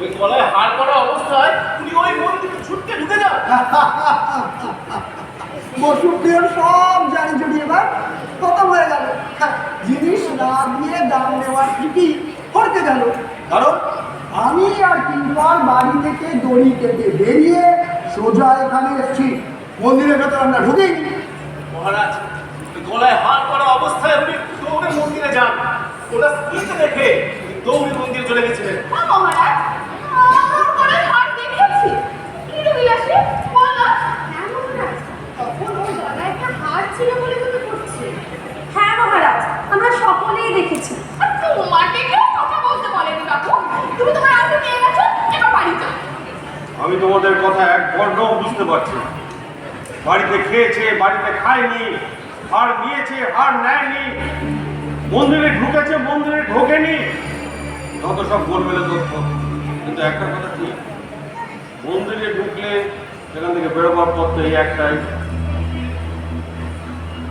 ওই গলায় হার করা অবস্থায় উনি ওই মন্দিরে ছুটকে ঢুকে যান। বসুদেব সব জানি যদি এবার খতম হয়ে গেল। হ্যাঁ, জিনিস না দিয়ে দাম নেওয়ার ঠিকই করতে গেল। কারণ আমি আর কিংবার বাড়ি থেকে দড়ি কেটে বেরিয়ে সোজা এখানে এসেছি। মন্দিরের ভেতর আমরা ঢুকেই মহারাজ গলায় হার করা অবস্থায় উনি দৌড়ে মন্দিরে যান। ওটা স্ত্রীকে দেখে দৌড়ে মন্দিরে চলে গেছিলেন। হ্যাঁ মহারাজ আমার গলায় হার দেখেছি কি রে বিলাসী বল না হ্যাঁ মহারাজ তখন ওর গলায় একটা হার ছিল বলে তো করছে হ্যাঁ মহারাজ আমরা সকলেই দেখেছি তোমাকে কেউ কথা বলতে বলেনি কাকু তুমি তোমার আগে নিয়ে গেছো এবার বাড়ি যাও আমি তোমাদের কথা এক বর্ণও বুঝতে পারছি না বাড়িতে খেয়েছে, বাড়িতে খায়নি, হার নিয়েছে, হার নেয়নি, মন্দিরে ঢুকেছে, মন্দিরে ঢোকেনি। যত সব গোলমেলে তথ্য, কিন্তু একটা কথা ঠিক, মন্দিরে ঢুকলে সেখান থেকে বেরোবার পথ এই একটাই।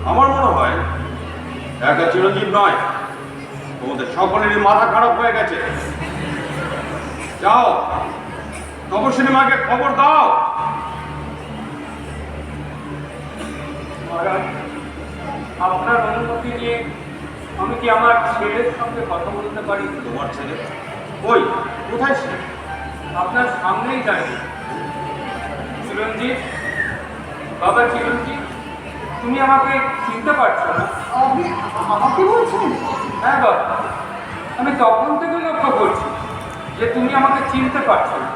আমার মনে হয়, একা চিরঞ্জীব নয়, তোমাদের সকলেরই মাথা খারাপ হয়ে গেছে। যাও তপস্বিনী মাকে খবর দাও। মহারাজ আপনার অনুমতি নিয়ে আমি কি আমার ছেলের সঙ্গে কথা বলতে পারি? তোমার ছেলে? ওই কোথায় সে? আপনার সামনেই দাঁড়িয়ে। চিরঞ্জিত বাবা চিরঞ্জিত তুমি আমাকে চিনতে পারছ না? আপনি আমাকে বলছেন? হ্যাঁ বাবা আমি তখন থেকে লক্ষ্য করছি যে তুমি আমাকে চিনতে পারছ না।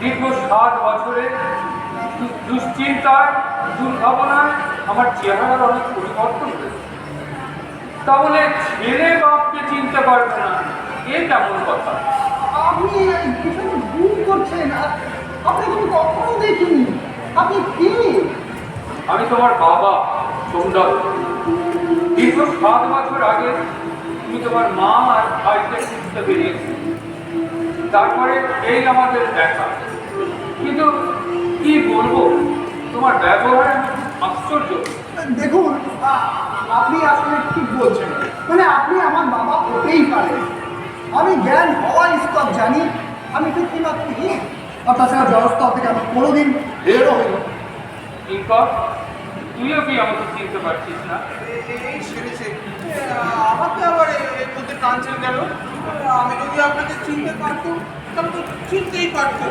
দীর্ঘ সাত বছরে দু- দুশ্চিন্তায় দুর্ভাবনায় আমার চেহারার অনেক পরিবর্তন হয়েছে। তাহলে ছেলে বাপকে চিনতে পারবে না এ কেমন কথা? আপনি ভুল করছেন আ- আপনাকে আমি কখনো দেখিনি। আপনি কে? আমি তোমার বাবা সৌন্দর দীর্ঘ সাত বছর আগে তুমি তোমার মা আর ভাইকে খুঁজতে বেরিয়েছি তারপরে এই আমাদের দেখা। কিন্তু কি বলব তোমার ব্যবহারে আমি দেখুন আপনি আসলে ঠিক বলছেন। মানে আপনি আমার বাবা হতেই পারেন। আমি জ্ঞান হওয়া স্তব জানি। আমি তো কি মাত্র আর তাছাড়া জলস্তর থেকে আমি কোনোদিন বেরো হইল কিঙ্কর তুইও কি আমাকে চিনতে পারছিস না? এই সেরেছে আমাকে আবার এর মধ্যে টানছেন কেন আমি যদি আপনাকে চিনতে পারতাম তাহলে তো চিনতেই পারতাম।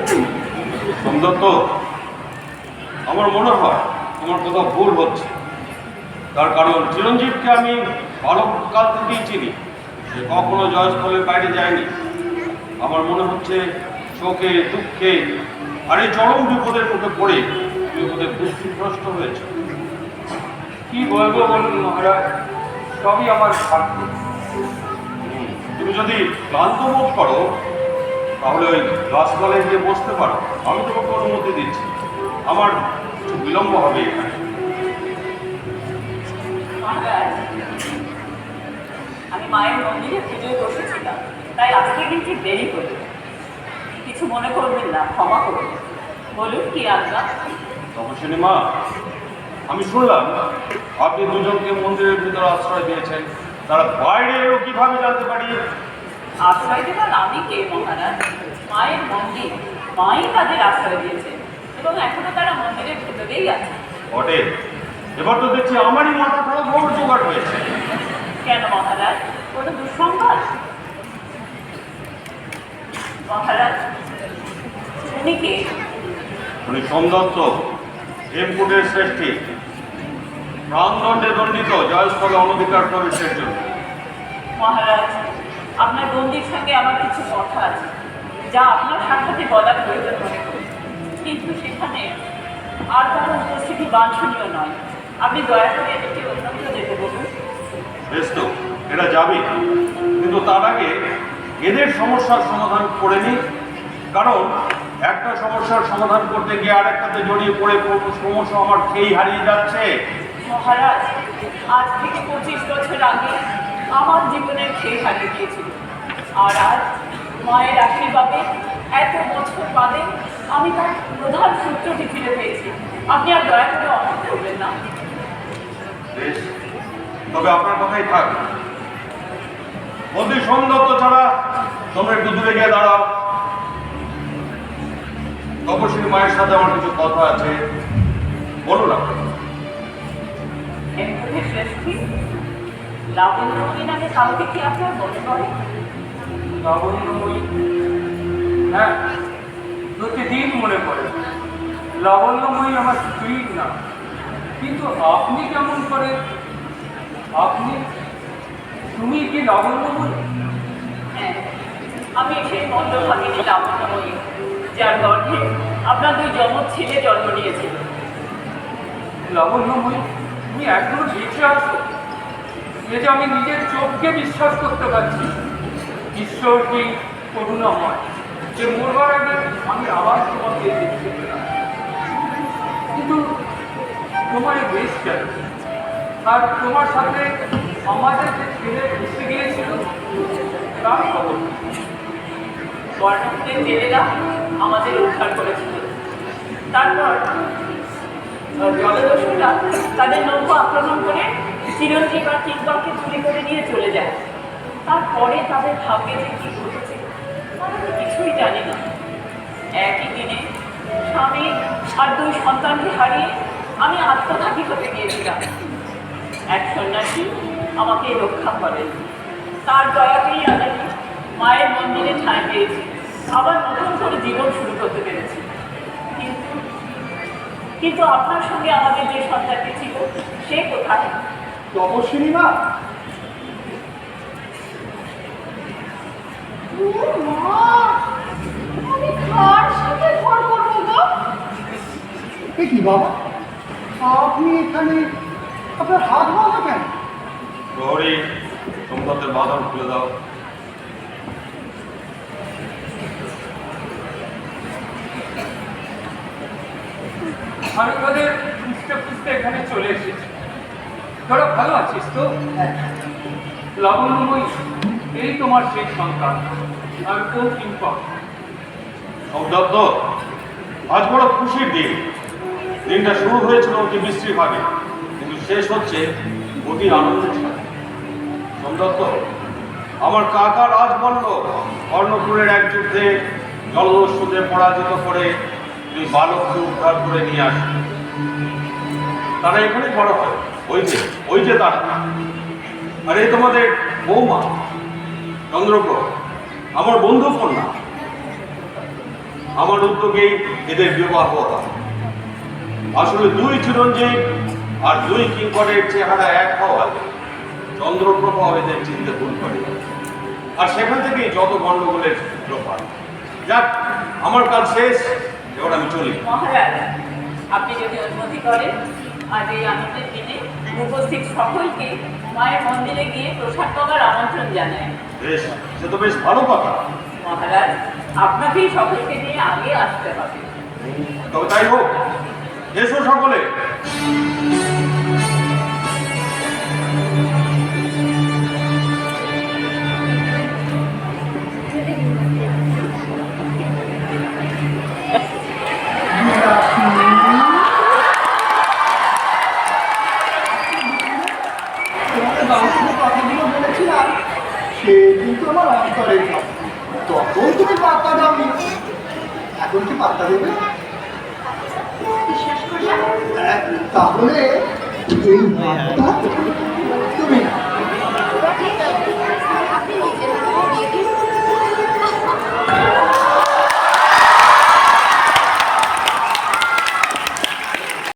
সোমদত্ত আমার মনে হয় তোমার কোথাও ভুল হচ্ছে। তার কারণ চিরঞ্জীবকে আমি বালককাল থেকেই চিনি। সে কখনো জয়স্থলের বাইরে যায়নি। আমার মনে হচ্ছে শোকে, দুঃখে আর এই চরম বিপদের মুখে পড়ে তুমি বোধহয় হয়েছে। কি বলব বলুন মহারাজ, সবই আমার ভাগ্য। তুমি যদি ক্লান্ত বোধ করো, তাহলে ওই গাছতলায় গিয়ে বসতে পারো। আমি তোমাকে অনুমতি দিচ্ছি। আমার বিলম্ব হবে এখানে। আমি মায়ের মন্দিরে পুজোয় বসেছিলাম তাই আজকে কিন্তু দেরি হলো। কিছু মনে করবেন না ক্ষমা করবেন বলুন কি আজ্ঞা? তপস্বিনী মা আমি শুনলাম আপনি দুজনকে মন্দিরের ভিতরে আশ্রয় দিয়েছেন। তারা বাইরে এলো কীভাবে জানতে পারি? আশ্রয় দেবার আমি কে মহারাজ? মায়ের মন্দির মাই তাদের আশ্রয় দিয়েছে। এবং এখনও তারা মন্দিরের ভেতরেই আছে। বটে এবার তো দেখছি আমারই মাথা খারাপ বড় জোগাড় হয়েছে। কেন মহারাজ? কোনো দুঃসংবাদ? মহারাজ উনি কে? উনি সোমদত্ত হেমকুটের শ্রেষ্ঠী। প্রাণদণ্ডে দণ্ডিত জয়স্থলে অনধিকার প্রবেশের জন্য। মহারাজ আপনার বন্দির সঙ্গে আমার কিছু কথা আছে যা আপনার সাক্ষাতে বলার প্রয়োজন মনে করি। কিন্তু সেখানে আর কারও উপস্থিতি বাঞ্ছনীয় নয়। আপনি দয়া করে এদেরকে অন্যত্র যেতে বলুন। বেশ তো এরা যাবে। কিন্তু তার আগে এদের সমস্যার সমাধান করে নিই কারণ একটা সমস্যার সমাধান করতে গিয়ে আর একটাতে জড়িয়ে পড়ে ক্রমশ আমার খেই হারিয়ে যাচ্ছে। মহারাজ আজ থেকে পঁচিশ বছর আগে আমার জীবনের খেয়ে হারিয়ে গিয়েছিল। আর আজ মায়ের আশীর্বাদে এত বছর বাদে আমি তার প্রধান সূত্রটি ফিরে পেয়েছি। আপনি আর দয়া করে অমত করবেন না। বেশ তবে আপনার কথাই থাক। মন্দির সৌন্দর্য ছাড়া তোমরা একটু দূরে গিয়ে দাঁড়াও। তপস্বী মায়ের সাথে আমার কিছু কথা আছে। বলো না শেষটি লাবণ্যময়ী নামে কাউকে কি আপনার মনে পড়ে লাবণ্যময়ী হ্যাঁ প্রতিদিন মনে পড়ে। লাবণ্যময়ী আমার স্ত্রীর না। কিন্তু আপনি কেমন করে? আপনি তুমি কি লাবণ্যময়ী? হ্যাঁ আমি সেই মন্ডভাগিনী লাবণ্যময়ী যার গর্ভে আপনার দুই যমজ ছেলে জন্ম নিয়েছিল লাবণ্যময়ী তুমি এখনও বেঁচে আছো। এ যে আমি নিজের চোখকে বিশ্বাস করতে পারছি ঈশ্বর কি করুণাময়। যে মরবার আগে আমি আবার তোমাকে দেখতে কিন্তু তোমার বেশ কেন? আর তোমার সাথে আমাদের যে ছেলে এসে গিয়েছিল, তার খবর কি? জেলেরা আমাদের উদ্ধার করেছিল। তারপর জলদস্যুরা তাদের নৌকো আক্রমণ করে চিরঞ্জীব আর কিংবরকে চুরি করে নিয়ে চলে যায়। তারপরে তাদের ভাগ্যে যে কি ঘটেছে আমরা তো কিছুই জানি না। একই দিনে স্বামী আর দুই সন্তানকে হারিয়ে আমি আত্মঘাতী হতে গিয়েছিলাম। এক সন্ন্যাসী আমাকে রক্ষা করেন তার দয়াতেই আমি মায়ের মন্দিরে ঠাঁই পেয়েছি। আবার নতুন করে জীবন শুরু করতে পেরেছি। কিন্তু কিন্তু আপনার সঙ্গে আমাদের যে সন্তানটি ছিল সে কোথায়? তপস্বিনী মা। ও মা কার সাথে ঘর করব গো এ কি বাবা? আপনি এখানে আপনার হাত বাঁধা কেন? প্রহরী সম্পদের বাঁধন খুলে দাও। আমি তোদের খুঁজতে খুঁজতে এখানে চলে এসেছি। তোরা ভালো আছিস তো? লাবণ্যময়ী এই তোমার শেষ সন্তান। আর ও কিংপক সৌদত্ত আজ বড় খুশির দিন। দিনটা শুরু হয়েছিল অতি বিশ্রীভাবে কিন্তু শেষ হচ্ছে অতি আনন্দের সাথে। আমার কাকা রাজ বলল কর্ণপুরের এক যুদ্ধে জলদস্যুদের পরাজিত করে তুই বালককে উদ্ধার করে নিয়ে আসবি তারা এখানে বড় হয়। ওই যে ওই যে তারা। আর এই তোমাদের বৌমা, চন্দ্রপ্রভ, আমার বন্ধু কন্যা। আমার উদ্যোগেই এদের বিবাহ হয় আসলে দুই চিরঞ্জীব আর দুই কিঙ্করের চেহারা এক হওয়ায় চন্দ্রপ্রভা এদের চিনতে ভুল করে। আর সেখান থেকেই যত গণ্ডগোলের সূত্রপাত যাক আমার কাজ শেষ এবার আমি চলি। মহারাজ আপনি যদি অনুমতি করেন আজ এই আনন্দের দিনে উপস্থিত সকলকে মায়ের মন্দিরে গিয়ে প্রসাদ পাবার আমন্ত্রণ জানায় বেশ সে তো বেশ ভালো কথা। মহারাজ আপনাকেই সকলকে নিয়ে আগে আসতে হবে। তবে তাই হোক এসো সকলে। তাহলে এই মাত্রা